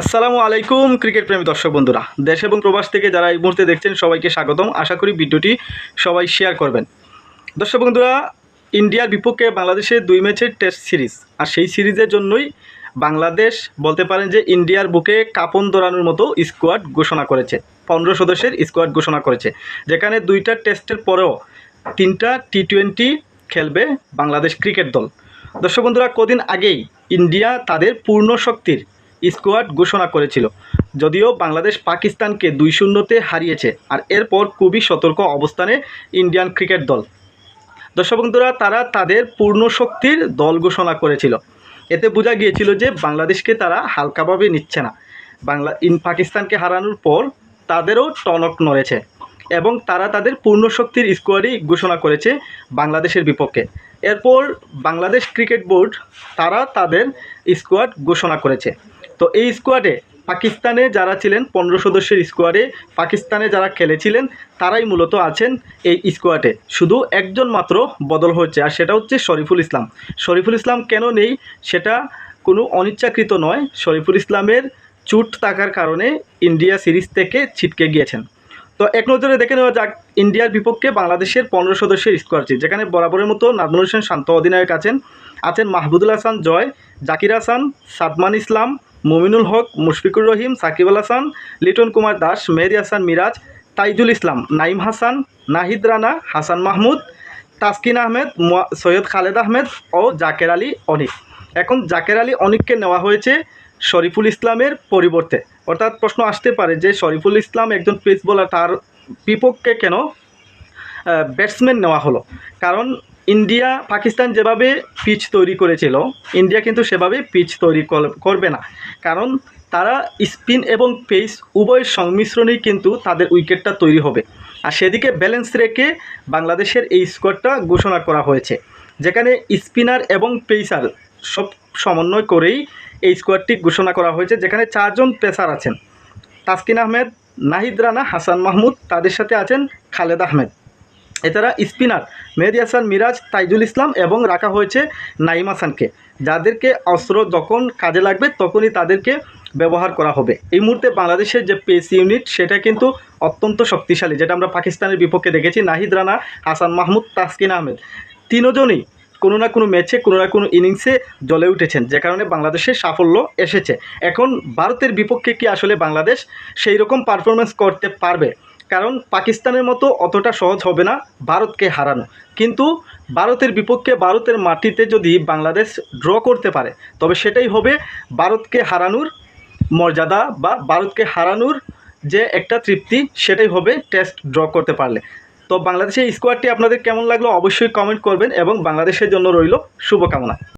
আসসালামু আলাইকুম, ক্রিকেট প্রেমী দর্শক বন্ধুরা। দেশ এবং প্রবাস থেকে যারা এই মুহূর্তে দেখছেন, সবাইকে স্বাগতম। আশা করি ভিডিওটি সবাই শেয়ার করবেন। দর্শক বন্ধুরা, ইন্ডিয়ার বিপক্ষে বাংলাদেশের দুই ম্যাচের টেস্ট সিরিজ। আর সেই সিরিজের জন্যই বাংলাদেশ বলতে পারেন যে, ইন্ডিয়ার বুকে কাপন দৌড়ানোর মতো স্কোয়াড ঘোষণা করেছে। পনেরো সদস্যের স্কোয়াড ঘোষণা করেছে। যেখানে দুইটা টেস্টের পরেও তিনটা টি টোয়েন্টি খেলবে বাংলাদেশ ক্রিকেট দল। দর্শক বন্ধুরা, কদিন আগেই ইন্ডিয়া তাদের পূর্ণ শক্তির স্কোয়াড ঘোষণা করেছিল। যদিও বাংলাদেশ পাকিস্তানকে দুই শূন্যতে হারিয়েছে, আর এরপর খুবই সতর্ক অবস্থানে ইন্ডিয়ান ক্রিকেট দল। দর্শক বন্ধুরা, তারা তাদের পূর্ণ শক্তির দল ঘোষণা করেছিল। এতে বোঝা গিয়েছিল যে বাংলাদেশকে তারা হালকাভাবে নিচ্ছে না। বাংলা, ইন, পাকিস্তানকে হারানোর পর তাদেরও টনক নড়েছে এবং তারা তাদের পূর্ণ শক্তির স্কোয়াডই ঘোষণা করেছে বাংলাদেশের বিপক্ষে। এরপর বাংলাদেশ ক্রিকেট বোর্ড, তারা তাদের স্কোয়াড ঘোষণা করেছে। তো এই স্কোয়াডে পাকিস্তানে যারা ছিলেন, পনেরো সদস্যের স্কোয়াডে পাকিস্তানে যারা খেলেছিলেন, তারাই মূলত আছেন এই স্কোয়াডে শুধু একজন মাত্র বদল হচ্ছে আর সেটা হচ্ছে শরীফুল ইসলাম। শরীফুল ইসলাম কেন নেই, সেটা কোনো অনিচ্ছাকৃত নয়। শরীফুল ইসলামের চুট থাকার কারণে ইন্ডিয়া সিরিজ থেকে ছিটকে গিয়েছেন। তো এক নজরে দেখে নেওয়া যাক, ইন্ডিয়ার বিপক্ষে বাংলাদেশের পনেরো সদস্যের স্কোয়াড যেখানে বরাবরের মতো নাজমুল হোসেন শান্ত অধিনায়ক আছেন। আছেন মাহবুদুল হাসান জয়, জাকির হাসান, সাদমান ইসলাম মুমিনুল হক, মুশফিকুর রহিম, সাকিব আল হাসান, লিটন কুমার দাস, মেহেদি হাসান মিরাজ, তাইজুল ইসলাম নাইম হাসান, নাহিদ রানা, হাসান মাহমুদ, তাসকিন আহমেদ সৈয়দ খালেদ আহমেদ ও জাকের আলী অনিক। এখন জাকের আলী অনিককে নেওয়া হয়েছে শরীফুল ইসলামের পরিবর্তে। অর্থাৎ প্রশ্ন আসতে পারে যে শরীফুল ইসলাম একজন পেস বোলার, তার বিপক্ষে কেন ব্যাটসম্যান নেওয়া হলো? কারণ ইন্ডিয়া, পাকিস্তান যেভাবে পিচ তৈরি করেছিল, ইন্ডিয়া কিন্তু সেভাবে পিচ তৈরি কর- করবে না। কারণ তারা স্পিন এবং পেস উভয়ের সংমিশ্রণেই কিন্তু তাদের উইকেটটা তৈরি হবে। আর সেদিকে ব্যালেন্স রেখে বাংলাদেশের এই স্কোয়াডটা ঘোষণা করা হয়েছে। যেখানে স্পিনার এবং পেসার সব সমন্বয় করেই এই স্কোয়াডটি ঘোষণা করা হয়েছে, যেখানে চারজন পেসার আছেন। তাসকিন আহমেদ, নাহিদ রানা, হাসান মাহমুদ, তাদের সাথে আছেন খালেদ আহমেদ। এছাড়া স্পিনার মেহেদি হাসান, মিরাজ, তাইজুল ইসলাম এবং রাখা হয়েছে নাইম হাসানকে। যাদেরকে অস্ত্র যখন কাজে লাগবে, তখনই তাদেরকে ব্যবহার করা হবে। এই মুহূর্তে বাংলাদেশের যে পেস ইউনিট, সেটা কিন্তু অত্যন্ত শক্তিশালী, যেটা আমরা পাকিস্তানের বিপক্ষে দেখেছি। নাহিদ রানা, হাসান মাহমুদ, তাসকিন আহমেদ। তিনজনই কোনো না কোনো ম্যাচে, কোনো না কোনো ইনিংসে জ্বলে উঠেছেন, যে কারণে বাংলাদেশের সাফল্য এসেছে। এখন ভারতের বিপক্ষে কি আসলে বাংলাদেশ সেই রকম পারফরমেন্স করতে পারবে? কারণ পাকিস্তানের মতো অতটা সহজ হবে না ভারতকে হারানো। কিন্তু ভারতের বিপক্ষে ভারতের মাটিতে যদি বাংলাদেশ ড্র করতে পারে, তবে সেটাই হবে ভারতকে হারানোর মর্যাদা বা ভারতকে হারানোর যে একটা তৃপ্তি, সেটাই হবে টেস্ট ড্র করতে পারলে। তো বাংলাদেশের স্কোয়াডটি আপনাদের কেমন লাগল অবশ্যই কমেন্ট করবেন এবং বাংলাদেশের জন্য রইল শুভকামনা।